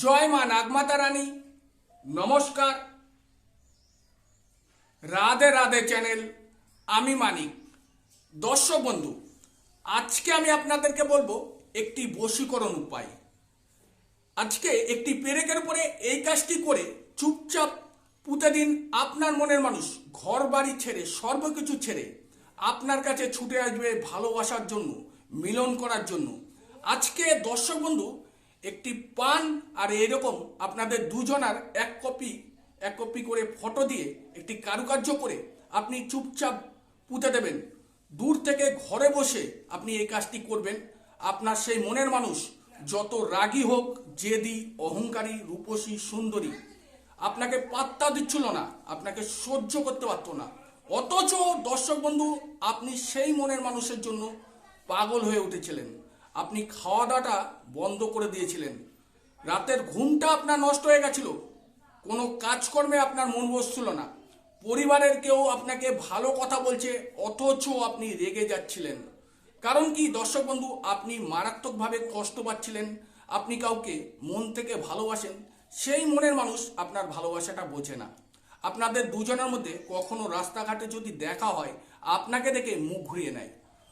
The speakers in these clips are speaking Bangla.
জয় মা নাগমাতা রানী। নমস্কার। রাধে রাধে চ্যানেল, আমি মানিক। দর্শক বন্ধু, আজকে আমি আপনাদেরকে বলব একটি বশীকরণ উপায়। আজকে একটি পেরেকের উপরে এই কাজটি করে চুপচাপ পুঁতে দিন আপনার মনের মানুষ। ঘর বাড়ি ছেড়ে, সর্বকিছু ছেড়ে আপনার কাছে ছুটে আসবে ভালোবাসার জন্য, মিলন করার জন্য। আজকে দর্শক বন্ধু একটি পান আর এরকম আপনাদের দুজনার এক কপি এক কপি করে ফটো দিয়ে একটি কারুকার্য করে আপনি চুপচাপ পুঁতে দেবেন। দূর থেকে ঘরে বসে আপনি এই কাজটি করবেন। আপনার সেই মনের মানুষ যত রাগী হোক, জেদি, অহংকারী, রূপসী, সুন্দরী, আপনাকে পাত্তা দিচ্ছিল না, আপনাকে সহ্য করতে পারতো না। অথচ দর্শক বন্ধু, আপনি সেই মনের মানুষের জন্য পাগল হয়ে উঠেছিলেন। আপনি খাওয়া দাওয়াটা বন্ধ করে দিয়েছিলেন। রাতের ঘুমটা আপনার নষ্ট হয়ে গেছিল। কোনো কাজকর্মে আপনার মন বসছিল না। পরিবারের কেউ আপনাকে ভালো কথা বলছে, অথচ আপনি রেগে যাচ্ছিলেন। কারণ কি, দর্শক বন্ধু, আপনি মারাত্মকভাবে কষ্ট পাচ্ছিলেন। আপনি কাউকে মন থেকে ভালোবাসেন, সেই মনের মানুষ আপনার ভালোবাসাটা বোঝে না। আপনাদের দুজনের মধ্যে কখনো রাস্তাঘাটে যদি দেখা হয়, আপনাকে দেখে মুখ ঘুরিয়ে নেয়।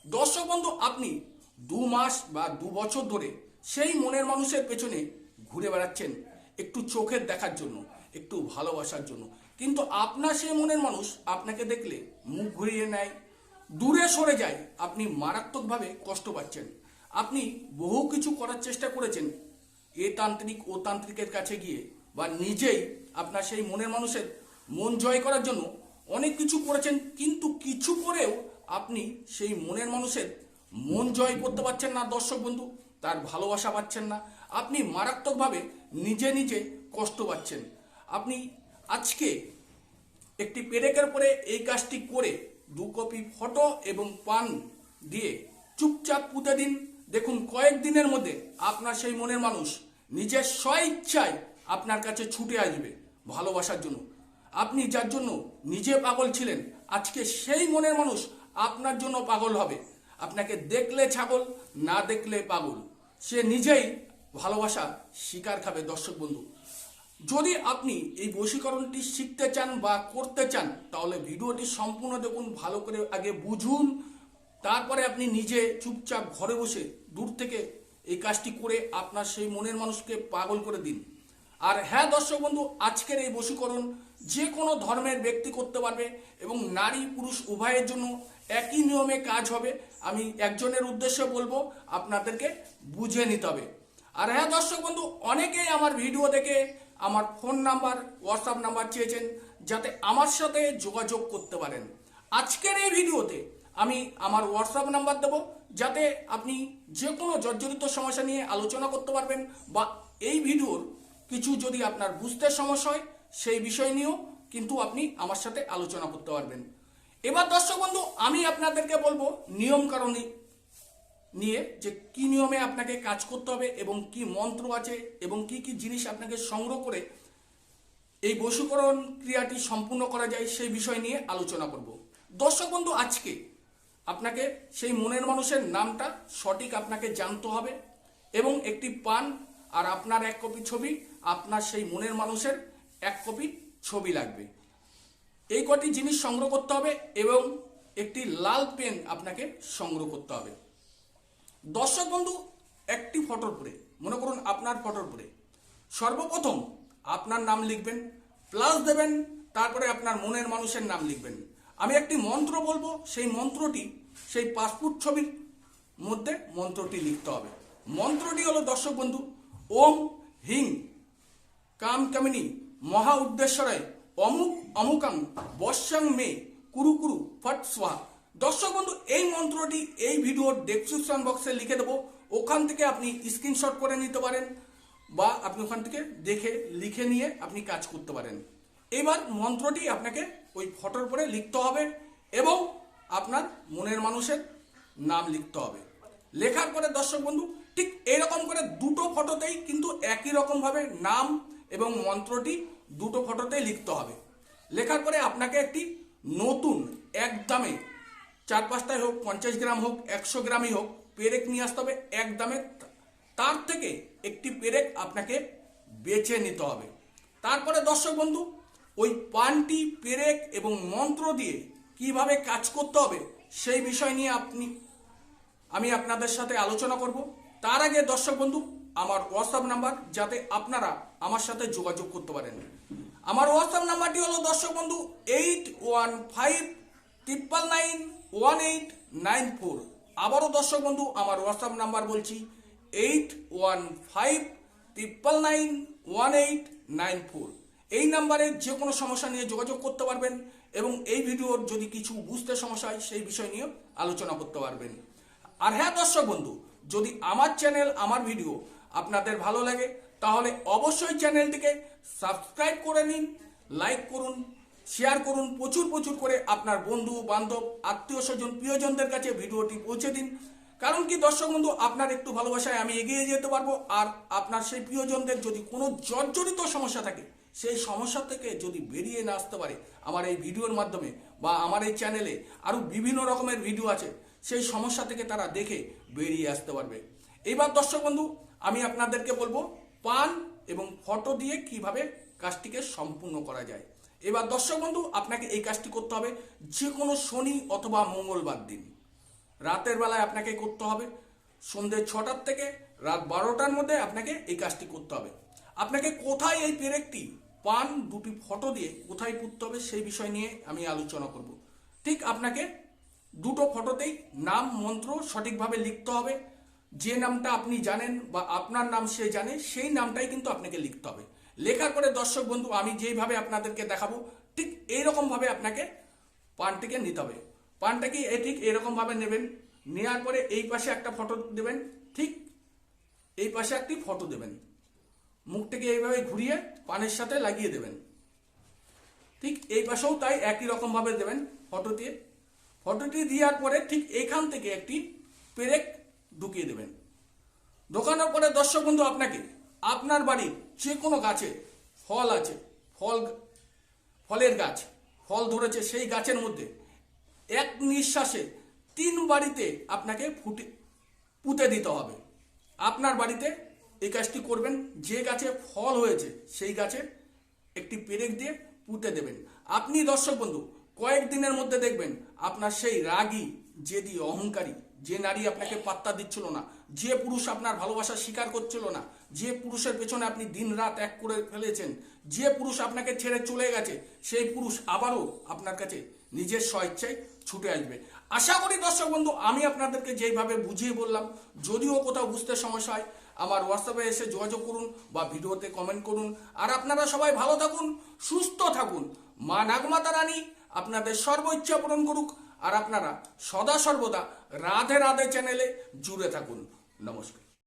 দর্শক বন্ধু, আপনি দু মাস বা দু বছর ধরে সেই মনের মানুষের পেছনে ঘুরে বেড়াচ্ছেন একটু চোখের দেখার জন্য, একটু ভালোবাসার জন্য। কিন্তু আপনার সেই মনের মানুষ আপনাকে দেখলে মুখ ঘুরিয়ে নেয়, দূরে সরে যায়, আপনি মারাত্মকভাবে কষ্ট পাচ্ছেন। আপনি বহু কিছু করার চেষ্টা করেছেন, এ তান্ত্রিক, ও তান্ত্রিকের কাছে গিয়ে, বা নিজেই আপনার সেই মনের মানুষের মন জয় করার জন্য অনেক কিছু করেছেন, কিন্তু কিছু করেও আপনি সেই মনের মানুষের মন জয় করতে পারছেন না দর্শক বন্ধু, তার ভালোবাসা পাচ্ছেন না। আপনি মারাত্মকভাবে নিজে নিজে কষ্ট পাচ্ছেন। আপনি আজকে একটি পেরেকের পরে এই কাজটি করে দু কপি ফটো এবং পান দিয়ে চুপচাপ পুঁতে দিন। দেখুন কয়েকদিনের মধ্যে আপনার সেই মনের মানুষ নিজের স্বইচ্ছায় আপনার কাছে ছুটে আসবে ভালোবাসার জন্য। আপনি যার জন্য নিজে পাগল ছিলেন, আজকে সেই মনের মানুষ আপনার জন্য পাগল হবে। আপনাকে দেখলে ছাগল, না দেখলে পাগল। সে নিজেই ভালোবাসা শিকার খাবে, দর্শক বন্ধু। যদি আপনি এই বশীকরণটি শিখতে চান বা করতে চান, তাহলে ভিডিওটি সম্পূর্ণ দেখুন, ভালো করে আগে বুঝুন। তারপরে আপনি নিজে চুপচাপ ঘরে বসে দূর থেকে এই কাজটি করে আপনার সেই মনের মানুষকে পাগল করে দিন। আর হ্যাঁ দর্শক বন্ধু, আজকের এই বশীকরণ যে কোনো ধর্মের ব্যক্তি করতে পারবে এবং নারী পুরুষ উভয়ের জন্য একই নিয়মে কাজ হবে। আমি একজনের উদ্দেশ্যে বলব, আপনাদেরকে বুঝে নিতে হবে। আর হ্যাঁ দর্শক বন্ধু, অনেকেই আমার ভিডিও দেখে আমার ফোন নাম্বার হোয়াটসঅ্যাপ নাম্বার চেয়েছেন যাতে আমার সাথে যোগাযোগ করতে পারেন। আজকের এই ভিডিওতে আমি আমার হোয়াটসঅ্যাপ নাম্বার দেবো যাতে আপনি যে কোনো জর্জরিত সমস্যা নিয়ে আলোচনা করতে পারবেন বা এই ভিডিওর কিছু যদি আপনার বুঝতে সমস্যা হয় সেই বিষয় নিয়েও কিন্তু আপনি আমার সাথে আলোচনা করতে পারবেন। এবার দর্শক বন্ধু, আমি আপনাদেরকে বলব নিয়ম কারণে নিয়ে যে কি নিয়মে আপনাকে কাজ করতে হবে এবং কি মন্ত্র আছে এবং কি কি জিনিস আপনাকে সংগ্রহ করে এই বশীকরণ ক্রিয়াটি সম্পূর্ণ করা যায় সেই বিষয় নিয়ে আলোচনা করব। দর্শক বন্ধু, আজকে আপনাকে সেই মনের মানুষের নামটা সঠিক আপনাকে জানতে হবে এবং একটি পান আর আপনার এক কপি ছবি আপনার সেই মনের মানুষের এক কপি ছবি লাগবে। এই কটি জিনিস সংগ্রহ করতে হবে এবং একটি লাল পেন আপনাকে সংগ্রহ করতে হবে। দর্শক বন্ধু, একটি ফটোর পরে মনে করুন আপনার ফটোর পরে সর্বপ্রথম আপনার নাম লিখবেন প্লাস দেবেন, তারপরে আপনার মনের মানুষের নাম লিখবেন। আমি একটি মন্ত্র বলব, সেই মন্ত্রটি, সেই পাসপোর্ট ছবির মধ্যে মন্ত্রটি লিখতে হবে। মন্ত্রটি হলো, দর্শক বন্ধু, ওম হিং কাম কামিনী। মহা উদ্দেশ্যরায় অমুক অমুকাং বর্ষাং মে কুরু কুরু ফট সোহা দর্শক বন্ধু, এই মন্ত্রটি, এই ভিডিওর ডেসক্রিপশন বক্সে লিখে দেবো। ওখান থেকে আপনি স্ক্রিনশট করে নিতে পারেন বা আপনি ওখান থেকে দেখে, লিখে নিয়ে আপনি কাজ করতে পারেন। এবার মন্ত্রটি আপনাকে ওই ফটোর উপরে লিখতে হবে এবং আপনার মনের মানুষের নাম লিখতে হবে। লেখার পরে দর্শক বন্ধু, ঠিক এরকম করে দুটো ফটোতেই কিন্তু একই রকমভাবে নাম এবং মন্ত্রটি দুটো ফটোতেই লিখতে হবে। লেখার পরে আপনাকে একটি নতুন এক দামে চার পাঁচটায় হোক, পঞ্চাশ গ্রাম হোক, একশো গ্রামই হোক, পেরেক নিয়ে আসতে হবে এক দামে তার থেকে একটি পেরেক আপনাকে বেছে নিতে হবে। তারপরে দর্শক বন্ধু, ওই পানটি, পেরেক এবং মন্ত্র দিয়ে কীভাবে কাজ করতে হবে সেই বিষয় নিয়ে আপনি, আমি আপনাদের সাথে আলোচনা করব। তার আগে দর্শক বন্ধু, আমার হোয়াটসঅ্যাপ নাম্বার যাতে আপনারা আমার সাথে যোগাযোগ করতে পারেন। আমার হোয়াটসঅ্যাপ নাম্বারটি হলো দর্শক বন্ধু eight one five triple nine one eight nine four আবারও দর্শক বন্ধু, আমার হোয়াটসঅ্যাপ নাম্বার বলছি eight one five triple nine one eight nine four এই নাম্বারে যে কোনো সমস্যা নিয়ে যোগাযোগ করতে পারবেন এবং এই ভিডিওর যদি কিছু বুঝতে সমস্যা হয়, সেই বিষয় নিয়ে আলোচনা করতে পারবেন। আর হ্যাঁ দর্শক বন্ধু, যদি আমার চ্যানেল আমার ভিডিও আপনাদের ভালো লাগে তাহলে অবশ্যই চ্যানেলটিকে সাবস্ক্রাইব করে নিন, লাইক করুন, শেয়ার করুন, প্রচুর প্রচুর করে আপনার বন্ধু, বান্ধব, আত্মীয় স্বজন, প্রিয়জনদের কাছে ভিডিওটি পৌঁছে দিন। কারণ কি, দর্শক বন্ধু, আপনার একটু ভালোবাসায় আমি এগিয়ে যেতে পারব, আর আপনার সেই প্রিয়জনদের যদি কোনো জর্জরিত সমস্যা থাকে, সেই সমস্যা থেকে যদি বেরিয়ে না আসতে পারে আমার এই ভিডিওর মাধ্যমে বা আমার এই চ্যানেলে আরও বিভিন্ন রকমের ভিডিও আছে, সেই সমস্যা থেকে তারা দেখে বেরিয়ে আসতে পারবে। এবার দর্শক বন্ধু, আমি আপনাদেরকে বলব পান এবং ফটো দিয়ে কীভাবে কাজটিকে সম্পূর্ণ করা যায়। এবার দর্শক বন্ধু, আপনাকে এই কাজটি করতে হবে যে কোনো শনি অথবা মঙ্গলবার দিন। রাতের বেলায় আপনাকে করতে হবে। সন্ধ্যে ছটার থেকে রাত বারোটার মধ্যে আপনাকে এই কাজটি করতে হবে। আপনাকে কোথায় এই পেরেকটি পান দুটি ফটো দিয়ে কোথায় পুঁততে হবে সেই বিষয় নিয়ে আমি আলোচনা করব। ঠিক আপনাকে দুটো ফটোতেই নাম, মন্ত্র সঠিকভাবে লিখতে হবে। যে নামটা আপনি জানেন বা আপনার নাম সে জানে, সেই নামটাই কিন্তু আপনাকে লিখতে হবে। লেখার পরে, দর্শক বন্ধু, আমি যেইভাবে আপনাদেরকে দেখাবো, ঠিক এইরকম ভাবে আপনাকে পানটিকে নিতে হবে। পানটাকে এ ঠিক এরকম ভাবে নেবেন। নেওয়ার পরে এই পাশে একটা ফটো দেবেন। ঠিক এই পাশে একটি ফটো দেবেন। মুখটাকে এইভাবে ঘুরিয়ে পানের সাথে লাগিয়ে দেবেন। ঠিক এই পাশেও তাই একই রকম ভাবে দেবেন ফটোটি ফটোটি দেওয়ার পরে ঠিক এখান থেকে একটি পেরেক ঢুকিয়ে ঢোকানোর পরে দর্শক বন্ধু আপনাকে, আপনার বাড়ির যে কোনো গাছে ফল আছে, ফল ফলের গাছ, ফল ধরেছে সেই গাছের মধ্যে এক নিঃশ্বাসে তিন বাড়িতে আপনাকে ফুটে, পুঁতে দিতে হবে। আপনার বাড়িতে এই কাজটি করবেন, যে গাছে ফল হয়েছে সেই গাছে একটি পেরেক দিয়ে পুঁতে দেবেন। আপনি দর্শক বন্ধু, কয়েকদিনের মধ্যে দেখবেন আপনার সেই রাগী, জেদি, অহংকারী যে নারী আপনাকে পাত্তা দিচ্ছিল না, যে পুরুষ আপনার ভালোবাসা স্বীকার করছিল না, যে পুরুষের পেছনে আপনি দিন রাত এক করে ফেলেছেন, যে পুরুষ আপনাকে ছেড়ে চলে গেছে, সেই পুরুষ আবারও আপনার কাছে নিজের স্বেচ্ছায় ছুটে আসবে। আশা করি দর্শক বন্ধু, আমি আপনাদেরকে যেইভাবে বুঝিয়ে বললাম, যদিও কোথাও বুঝতে সমস্যা হয়, আমার হোয়াটসঅ্যাপে এসে যোগাযোগ করুন বা ভিডিওতে কমেন্ট করুন। আর আপনারা সবাই ভালো থাকুন, সুস্থ থাকুন। মা নাগমাতা রানী আপনাদের সর্ব ইচ্ছা পূরণ করুক। আর আপনারা সদা সর্বদা রাধে রাধে চ্যানেলে জুড়ে থাকুন। নমস্কার।